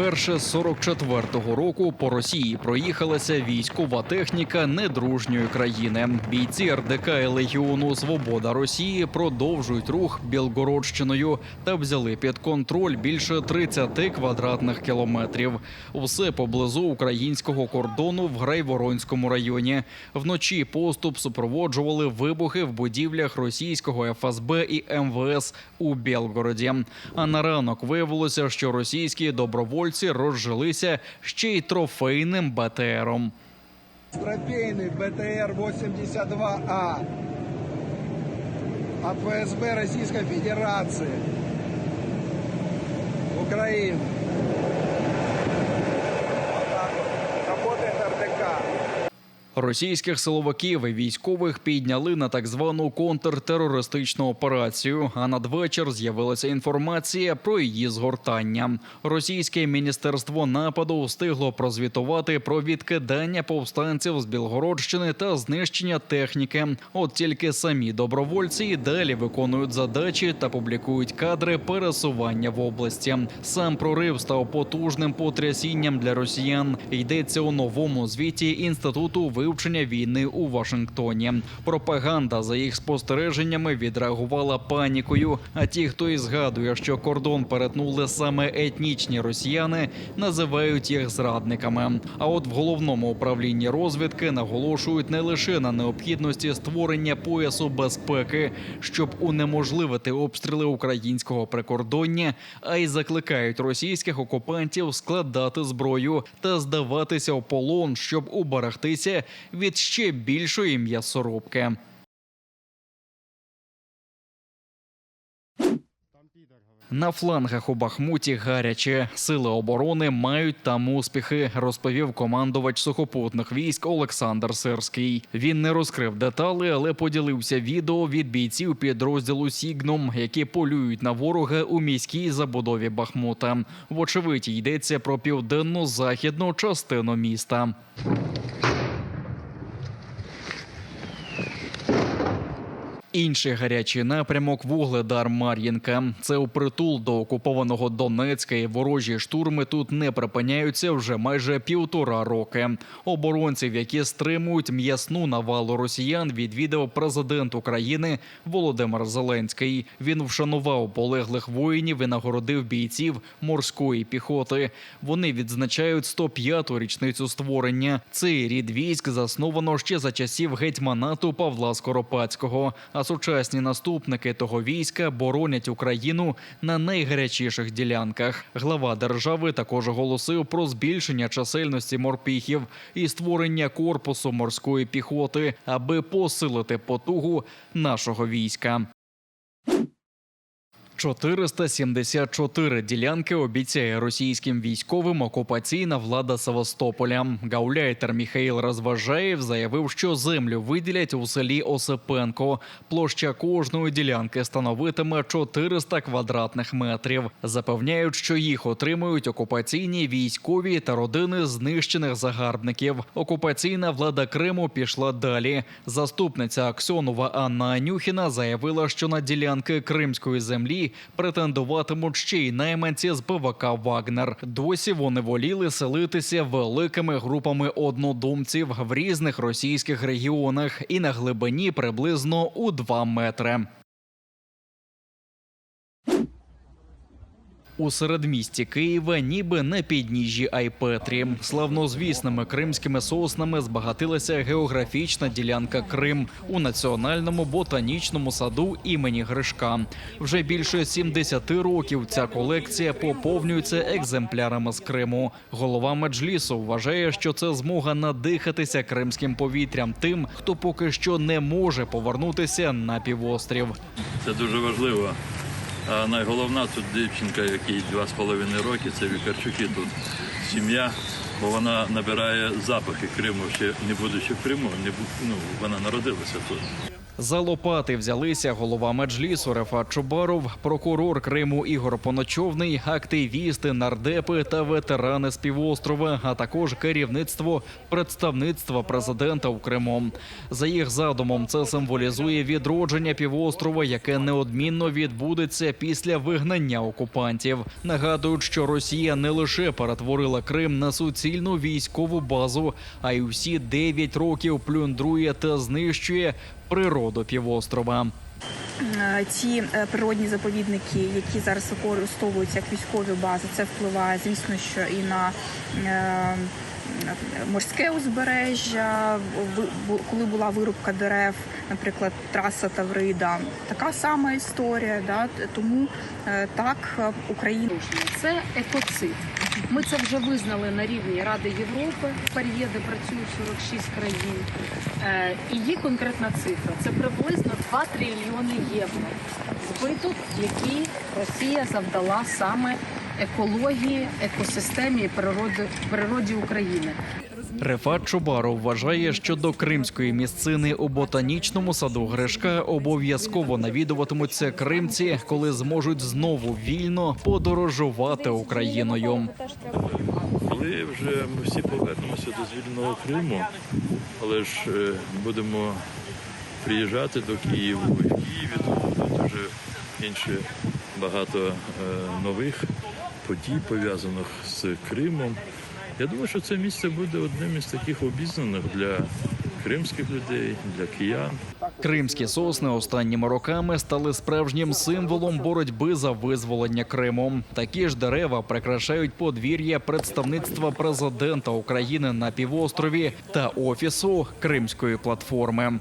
Вперше з 44-го року по Росії проїхалася військова техніка недружньої країни. Бійці РДК і Легіону Свобода Росії продовжують рух Білгородщиною та взяли під контроль більше 30 квадратних кілометрів. Все поблизу українського кордону в Грайворонському районі. Вночі поступ супроводжували вибухи в будівлях російського ФСБ і МВС у Білгороді. А на ранок виявилося, що російські добровольці розжилися ще й трофейним БТРом. Трофейний БТР-82А АПСБ ФСБ Федерації України так вот. Работает РДК. Російських силовиків і військових підняли на так звану контртерористичну операцію. А надвечір з'явилася інформація про її згортання. Російське міністерство нападу встигло прозвітувати про відкидання повстанців з Білгородщини та знищення техніки. От тільки самі добровольці і далі виконують задачі та публікують кадри пересування в області. Сам прорив став потужним потрясінням для росіян. Йдеться у новому звіті інституту вивчення війни у Вашингтоні. Пропаганда за їх спостереженнями відреагувала панікою. А ті, хто і згадує, що кордон перетнули саме етнічні росіяни, називають їх зрадниками. А от в головному управлінні розвідки наголошують не лише на необхідності створення поясу безпеки, щоб унеможливити обстріли українського прикордоння, а й закликають російських окупантів складати зброю та здаватися в полон, щоб уберегтися від ще більшої м'ясорубки. На флангах у Бахмуті гаряче сили оборони мають там успіхи, розповів командувач сухопутних військ Олександр Сирський. Він не розкрив детали, але поділився відео від бійців підрозділу Сігнум, які полюють на ворога у міській забудові Бахмута. Вочевидь, йдеться про південну західну частину міста. Інший гарячий напрямок вугледар Мар'їнка. Це у притул до окупованого Донецька. І ворожі штурми тут не припиняються вже майже півтора роки. Оборонців, які стримують м'ясну навалу росіян, відвідав президент України Володимир Зеленський. Він вшанував полеглих воїнів і нагородив бійців морської піхоти. Вони відзначають 105-ту річницю створення. Цей рід військ засновано ще за часів гетьманату Павла Скоропадського. А сучасні наступники того війська боронять Україну на найгарячіших ділянках. Глава держави також оголосив про збільшення чисельності морпіхів і створення корпусу морської піхоти, аби посилити потугу нашого війська. 474 ділянки обіцяє російським військовим окупаційна влада Севастополя. Гауляйтер Міхаїл Розважаєв заявив, що землю виділять у селі Осипенко. Площа кожної ділянки становитиме 400 квадратних метрів. Запевняють, що їх отримують окупаційні військові та родини знищених загарбників. Окупаційна влада Криму пішла далі. Заступниця Аксьонова Анна Анюхіна заявила, що на ділянки кримської землі претендуватимуть ще й найманці з ПВК Вагнер. Досі вони воліли селитися великими групами однодумців в різних російських регіонах і на глибині приблизно у 2 метри. У середмісті Києва, ніби на підніжжі Айпетрі, славнозвісними кримськими соснами збагатилася географічна ділянка Крим у національному ботанічному саду імені Гришка. Вже більше 70 років ця колекція поповнюється екземплярами з Криму. Голова меджлісу вважає, що це змога надихатися кримським повітрям тим, хто поки що не може повернутися на півострів. Це дуже важливо. А найголовна тут дівчинка, якій два з половиною роки, це Вікарчуки тут сім'я, бо вона набирає запахи Криму ще не будучи в Криму, не ну, вона народилася тут. За лопати взялися голова меджлісу Рефат Чубаров, прокурор Криму Ігор Поночовний, активісти, нардепи та ветерани з півострова, а також керівництво представництва президента у Криму. За їх задумом, це символізує відродження півострова, яке неодмінно відбудеться після вигнання окупантів. Нагадують, що Росія не лише перетворила Крим на суцільну військову базу, а й усі 9 років плюндрує та знищує природу півострова. Е, ті е, природні заповідники, які зараз використовуються як військові бази, це впливає, звісно, що і на е, морське узбережжя. Коли була вирубка дерев, наприклад, траса Таврида, така сама історія. Да? Тому так Україна. Це екоцид. Ми це вже визнали на рівні Ради Європи. Пар'є, де працюють 46 країн. Е, І є конкретна цифра. Це приблизно 2 трильйони євро збиток, який Росія завдала саме екології, екосистемі і природі, природі України. Рефат Чубаров вважає, що до кримської місцини у ботанічному саду Гришка обов'язково навідуватимуться кримці, коли зможуть знову вільно подорожувати Україною. Коли вже ми всі повернемося до звільненого Криму, але ж е, будемо приїжджати до Києва, і в Києві тут будуть вже інші багато е, нових подій, пов'язаних з Кримом. Я думаю, що це місце буде одним із таких обізнаних для кримських людей, для киян. Кримські сосни останніми роками стали справжнім символом боротьби за визволення Криму. Такі ж дерева прикрашають подвір'я представництва президента України на півострові та офісу Кримської платформи.